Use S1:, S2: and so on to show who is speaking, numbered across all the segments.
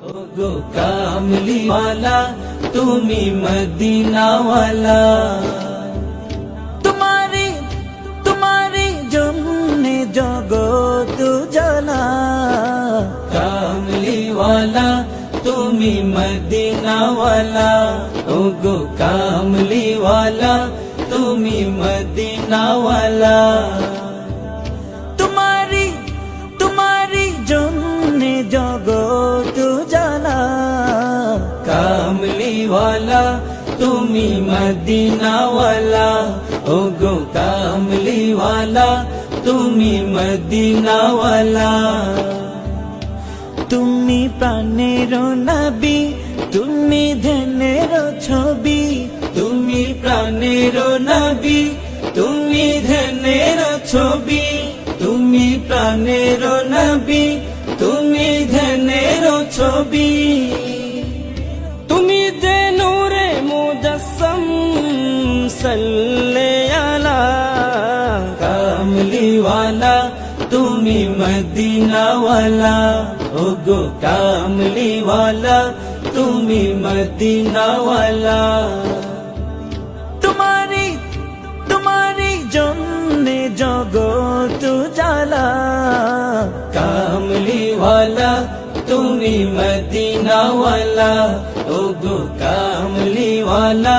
S1: গো কামলিওয়ালা তুমি মদিনাওয়ালা তোমারি তোমারি জন্যে জগত জানা কামলিওয়ালা তুমি মদিনাওয়ালা ও গো কামলিওয়ালা তুমি মদিনাওয়ালা কামলিওয়ালা তুমি মদিনাওয়ালা ও গো কামলিওয়ালা তুমি মদিনাওয়ালা তুমি প্রাণের নবী তুমি ধনের ছবি তুমি প্রাণের নবী তুমি ধনের ছবি তুমি প্রাণের নবী তুমি ধনের ছবি সল্লে আলা কামলিওয়ালা তুমি মদিনাওয়ালা ও গো কামলিওয়ালা তুমি মদিনাওয়ালা তোমারি তোমারি জন্যে জগত জালা কামলিওয়ালা তুমি মদিনাওয়ালা ও গো কামলিওয়ালা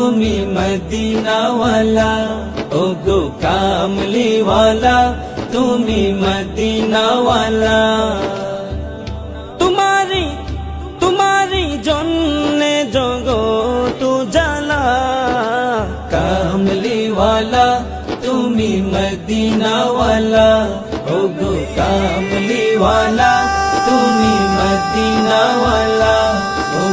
S1: তুমি মদিনাওয়ালা ও গো কামলিওয়ালা, তুমি মদিনাওয়ালা। তোমারি তোমারি জন্যে জগত জালা কামলিওয়ালা, তুমি মদিনাওয়ালা ও গো কামলিওয়ালা, তুমি